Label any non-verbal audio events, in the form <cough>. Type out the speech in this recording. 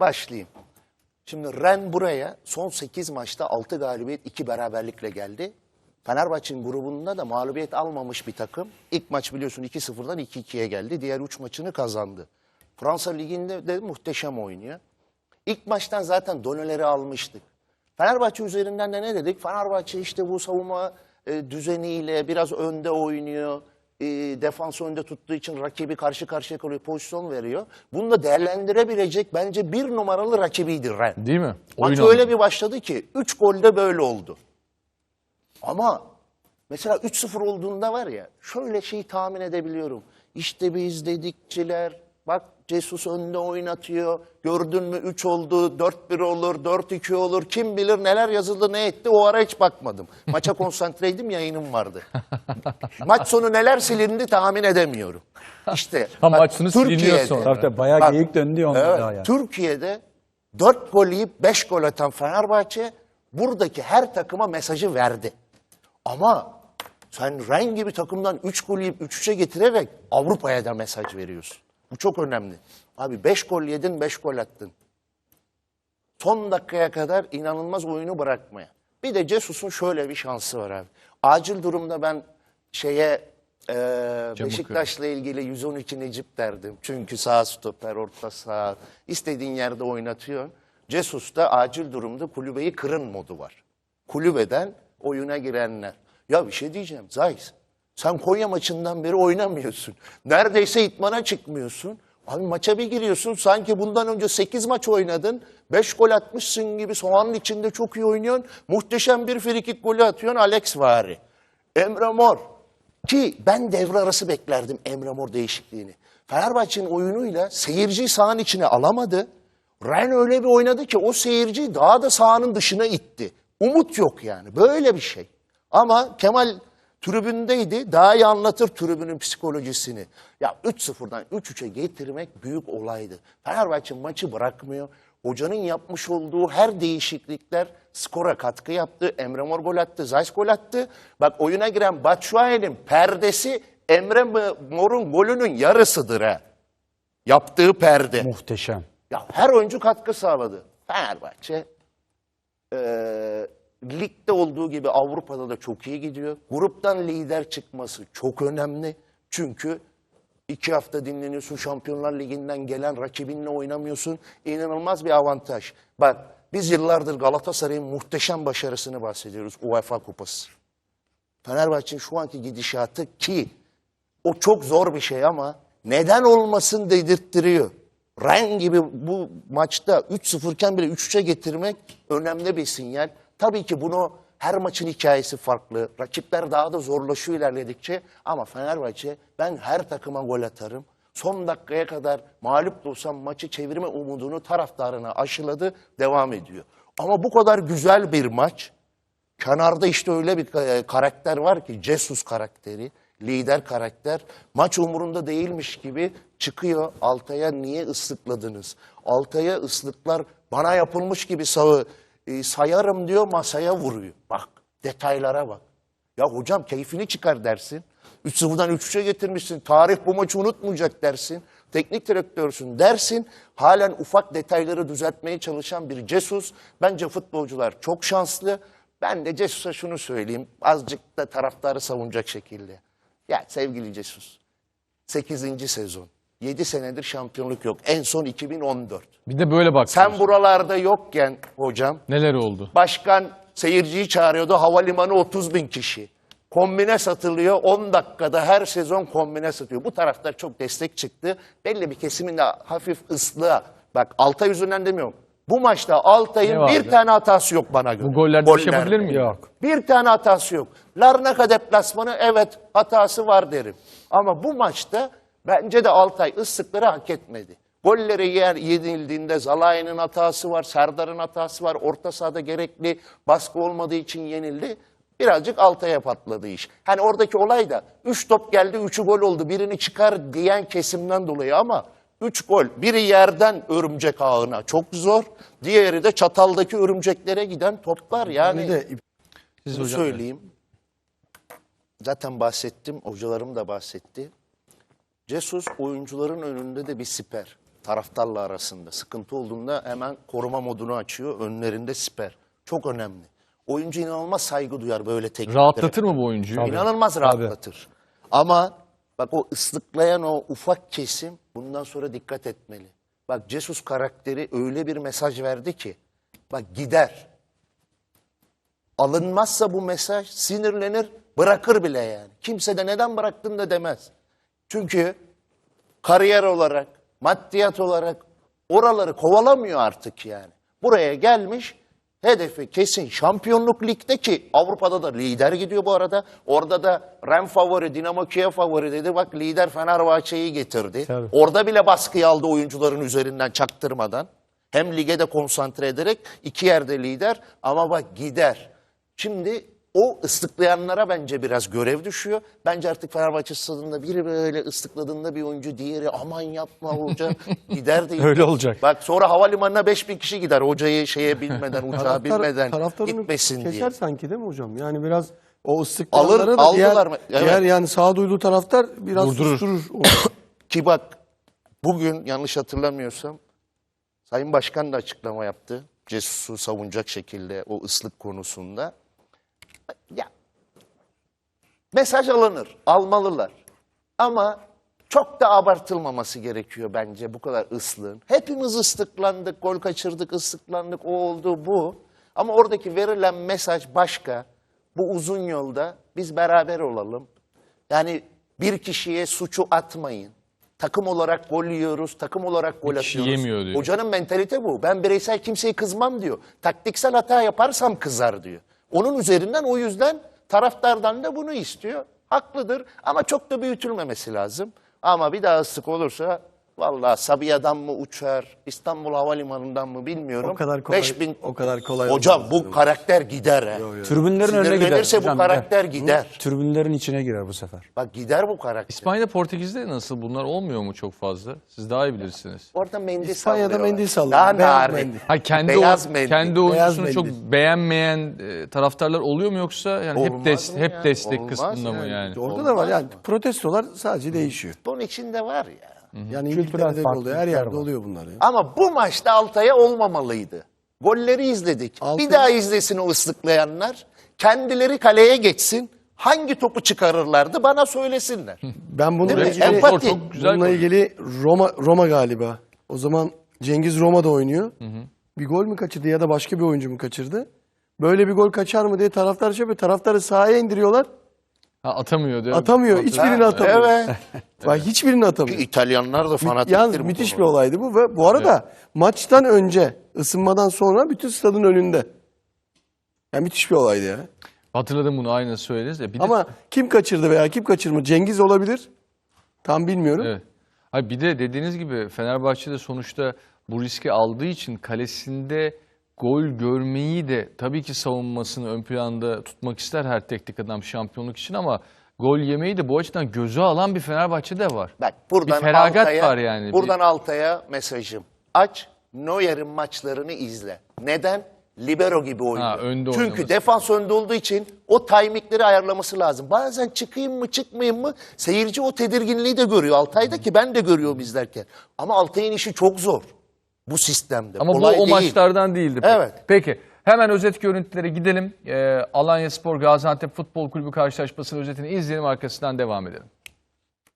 başlayayım. Şimdi Ren buraya son 8 maçta 6 galibiyet 2 beraberlikle geldi. Fenerbahçe'nin grubunda da mağlubiyet almamış bir takım. İlk maç biliyorsun 2-0'dan 2-2'ye geldi. Diğer 3 maçını kazandı. Fransa Ligi'nde de muhteşem oynuyor. İlk maçtan zaten doneleri almıştık. Fenerbahçe üzerinden de ne dedik? Fenerbahçe işte bu savunma e, düzeniyle biraz önde oynuyor. E, defans önde tuttuğu için rakibi karşı karşıya kalıyor, pozisyon veriyor. Bunu da değerlendirebilecek bence bir numaralı rakibiydi Ren. Değil mi? Maç Oyun öyle bir başladı ki 3 golde böyle oldu. Ama mesela 3-0 olduğunda var ya şöyle şeyi tahmin edebiliyorum. İşte biz dedikçiler bak Jesus önde oynatıyor. Gördün mü 3 oldu, 4-1 olur, 4-2 olur. Kim bilir neler yazıldı ne etti o ara hiç bakmadım. Maça <laughs> konsantreydim yayınım vardı. Maç sonu neler silindi tahmin edemiyorum. İşte <laughs> Ha, bak, maç sonu siliniyor Türkiye'de- sonra. Tabii tabii bayağı Bak, geyik döndü onda Evet, daha yani. Türkiye'de 4 gol yiyip 5 gol atan Fenerbahçe buradaki her takıma mesajı verdi. Ama sen Ren gibi takımdan 3 gol yiyip 3-3'e getirerek Avrupa'ya da mesaj veriyorsun. Bu çok önemli. Abi 5 gol yedin 5 gol attın. Son dakikaya kadar inanılmaz oyunu bırakmaya. Bir de Cesus'un şöyle bir şansı var abi. Acil durumda ben şeye e, Beşiktaş'la ilgili 112 Necip derdim. Çünkü sağ stoper, orta sağ, istediğin yerde oynatıyor. Cesus'ta acil durumda kulübeyi kırın modu var. Kulübeden oyuna girenler. Ya bir şey diyeceğim Zayis. Sen Konya maçından beri oynamıyorsun. Neredeyse itmana çıkmıyorsun. Abi maça bir giriyorsun sanki bundan önce 8 maç oynadın. 5 gol atmışsın gibi soğanın içinde çok iyi oynuyorsun. Muhteşem bir frikik golü atıyorsun Alex Vari. Emre Mor. Ki ben devre arası beklerdim Emre Mor değişikliğini. Fenerbahçe'nin oyunuyla seyirciyi sahanın içine alamadı. Ren öyle bir oynadı ki o seyirciyi daha da sahanın dışına itti. Umut yok yani. Böyle bir şey. Ama Kemal tribündeydi. Daha iyi anlatır tribünün psikolojisini. Ya 3-0'dan 3-3'e getirmek büyük olaydı. Fenerbahçe maçı bırakmıyor. Hocanın yapmış olduğu her değişiklikler skora katkı yaptı. Emre Mor gol attı, Zayt gol attı. Bak oyuna giren Batshuayi'nin perdesi Emre Mor'un golünün yarısıdır ha. Yaptığı perde. Muhteşem. Ya her oyuncu katkı sağladı. Fenerbahçe eee, ligde olduğu gibi Avrupa'da da çok iyi gidiyor. Gruptan lider çıkması çok önemli. Çünkü iki hafta dinleniyorsun. Şampiyonlar Ligi'nden gelen rakibinle oynamıyorsun. İnanılmaz bir avantaj. Bak biz yıllardır Galatasaray'ın muhteşem başarısını bahsediyoruz. UEFA Kupası. Fenerbahçe'nin şu anki gidişatı ki o çok zor bir şey ama neden olmasın dedirttiriyor. Ren gibi bu maçta 3-0 iken bile 3-3'e getirmek önemli bir sinyal. Tabii ki bunu her maçın hikayesi farklı. Rakipler daha da zorlaşıyor ilerledikçe. Ama Fenerbahçe ben her takıma gol atarım. Son dakikaya kadar mağlup da olsam maçı çevirme umudunu taraftarına aşıladı, devam ediyor. Ama bu kadar güzel bir maç, Kenarda işte öyle bir e, karakter var ki Jesus karakteri, lider karakter. Maç umurunda değilmiş gibi çıkıyor. Altay'a niye ıslıkladınız? Altay'a ıslıklar bana yapılmış gibi sağı e, sayarım diyor masaya vuruyor. Bak detaylara bak. Ya hocam keyfini çıkar dersin. 3-0'dan 3-3'e getirmişsin. Tarih bu maçı unutmayacak dersin. Teknik direktörsün dersin. Halen ufak detayları düzeltmeye çalışan bir Jesus. Bence futbolcular çok şanslı. Ben de Cesus'a şunu söyleyeyim. Azıcık da taraftarı savunacak şekilde. Ya sevgili Jesus. 8. sezon. 7 senedir şampiyonluk yok. En son 2014. Bir de böyle bak. Sen buralarda yokken hocam Neler oldu? Başkan seyirciyi çağırıyordu. Havalimanı 30 bin kişi. Kombine satılıyor. 10 dakikada her sezon kombine satıyor. Bu taraftar çok destek çıktı. Belli bir kesimin de hafif ıslığa. Bak Altay yüzünden demiyorum. Bu maçta Ne Altay'ın vardı? bir tane hatası yok bana göre. Bu gollerde bir şey yapabilir mi? Yok. Bir tane hatası yok. Larnaka deplasmanı evet hatası var derim. Ama bu maçta bence de Altay ıslıkları hak etmedi. Golleri yer yenildiğinde Zalai'nin hatası var, Serdar'ın hatası var. Orta sahada gerekli baskı olmadığı için yenildi. Birazcık Altay'a patladı iş. Hani oradaki olay da 3 top geldi 3'ü gol oldu. Birini çıkar diyen kesimden dolayı ama 3 gol. Biri yerden örümcek ağına çok zor. Diğeri de çataldaki örümceklere giden toplar. Yani Bir de Siz bunu hocam. söyleyeyim. Zaten bahsettim, hocalarım da bahsetti. Jesus oyuncuların önünde de bir siper. taraftarla arasında sıkıntı olduğunda hemen koruma modunu açıyor. Önlerinde siper. Çok önemli. Oyuncu inanılmaz saygı duyar böyle tekniklere. Rahatlatır mı bu oyuncuyu? İnanılmaz rahatlatır. Ama bak o ıslıklayan o ufak kesim bundan sonra dikkat etmeli. Bak Jesus karakteri öyle bir mesaj verdi ki bak gider. Alınmazsa bu mesaj sinirlenir bırakır bile yani. Kimse de neden bıraktın da demez. Çünkü kariyer olarak, maddiyat olarak oraları kovalamıyor artık yani. Buraya gelmiş hedefi kesin şampiyonluk ligde ki Avrupa'da da lider gidiyor bu arada. Orada da Ren favori, Dinamo Kiev favori dedi. Bak lider Fenerbahçe'yi getirdi. Tabii. Orada bile baskıyı aldı oyuncuların üzerinden çaktırmadan. Hem lige de konsantre ederek iki yerde lider ama bak gider. Şimdi o ıslıklayanlara bence biraz görev düşüyor. Bence artık Fenerbahçe stadında biri böyle ıslıkladığında bir oyuncu diğeri aman yapma hoca <laughs> gider değil. Öyle olacak. Bak sonra havalimanına 5000 kişi gider hocayı şeye bilmeden <laughs> uçağa Taraftar- bilmeden taraftarını gitmesin diye. sanki değil mi hocam? Yani biraz o Alır- ıslıklayanları da aldılar diğer, mı? Evet. diğer yani sağduyulu taraftar biraz Durdurur. susturur. <coughs> Ki bak bugün yanlış hatırlamıyorsam Sayın Başkan da açıklama yaptı. Cesus'u savunacak şekilde o ıslık konusunda. Ya mesaj alınır, almalılar. Ama çok da abartılmaması gerekiyor bence bu kadar ıslığın. Hepimiz ıslıklandık, gol kaçırdık, ıslıklandık, o oldu bu. Ama oradaki verilen mesaj başka. Bu uzun yolda biz beraber olalım. Yani bir kişiye suçu atmayın. Takım olarak gol yiyoruz, takım olarak gol kişi atıyoruz. yemiyor diyor. Hocanın mentalite bu. Ben bireysel kimseyi kızmam diyor. Taktiksel hata yaparsam kızar diyor. Onun üzerinden o yüzden taraftardan da bunu istiyor. Haklıdır ama çok da büyütülmemesi lazım. Ama bir daha ıslık olursa vallahi Sabiha'dan mı uçar, İstanbul Havalimanı'ndan mı bilmiyorum. O kadar kolay- 5000 o kadar kolay Hocam olmaz. bu karakter gider ha. Tribünlerin önüne gider. Sinirlenirse bu hocam, karakter gider. Tribünlerin içine girer bu sefer. Bak gider bu karakter. İspanya'da Portekiz'de nasıl bunlar olmuyor mu çok fazla? Siz daha iyi bilirsiniz. Orada mendil İspanya'da sallıyorlar. mendil sallıyor. Daha Beyaz narin. mendil. Ha kendi Beyaz o- mendil. kendi Beyaz oyuncusunu çok beğenmeyen e, taraftarlar oluyor mu yoksa yani hep Olmaz des- mı hep ya? destek Olmaz kısmında mı yani. yani? Orada Olmaz da var yani mı? protestolar sadece değişiyor. Bunun içinde var ya. Yani Kültürel İngiltere'de de oluyor, her yerde var. oluyor bunlar ya. Ama bu maçta Altay'a olmamalıydı. Golleri izledik. Altay- Bir daha izlesin o ıslıklayanlar. Kendileri kaleye geçsin. Hangi topu çıkarırlardı bana söylesinler. Ben bununla ilgili, Empati. Çok güzel bununla ilgili Roma Roma galiba. O zaman Cengiz Roma'da oynuyor. Bir gol mü kaçırdı ya da başka bir oyuncu mu kaçırdı? Böyle bir gol kaçar mı diye taraftar şey yapıyor. Taraftarı sahaya indiriyorlar. Ha, atamıyor diyor. Atamıyor. Hiçbirini atamıyor. Evet. Bak hiçbirini atamıyor. İtalyanlar da fanatiktir. Yalnız bu müthiş bir konuda. olaydı bu ve bu arada maçtan önce ısınmadan sonra bütün stadın önünde. Yani müthiş bir olaydı ya. Hatırladım bunu aynı söylediniz de. Bir de, Ama kim kaçırdı veya kim kaçırma? Cengiz olabilir. Tam bilmiyorum. Evet. Hayır, bir de dediğiniz gibi Fenerbahçe'de sonuçta bu riski aldığı için kalesinde gol görmeyi de tabii ki savunmasını ön planda tutmak ister her teknik adam şampiyonluk için ama gol yemeyi de bu açıdan göze alan bir Fenerbahçe'de var. Bak buradan Bir feragat Altay'a, var yani. Buradan Altay'a mesajım. Aç Neuer'in maçlarını izle. Neden? Libero gibi oynuyor. Ha, önde Çünkü oynaması. defans önde olduğu için o timingleri ayarlaması lazım. Bazen çıkayım mı çıkmayayım mı seyirci o tedirginliği de görüyor Altay'da ki ben de görüyorum izlerken. Ama Altay'ın işi çok zor bu sistemde. Ama Kolay bu o değil. maçlardan değildi. pek. Evet. Peki hemen özet görüntülere gidelim. Ee, Alanya Spor Gaziantep Futbol Kulübü karşılaşmasının özetini izleyelim arkasından devam edelim.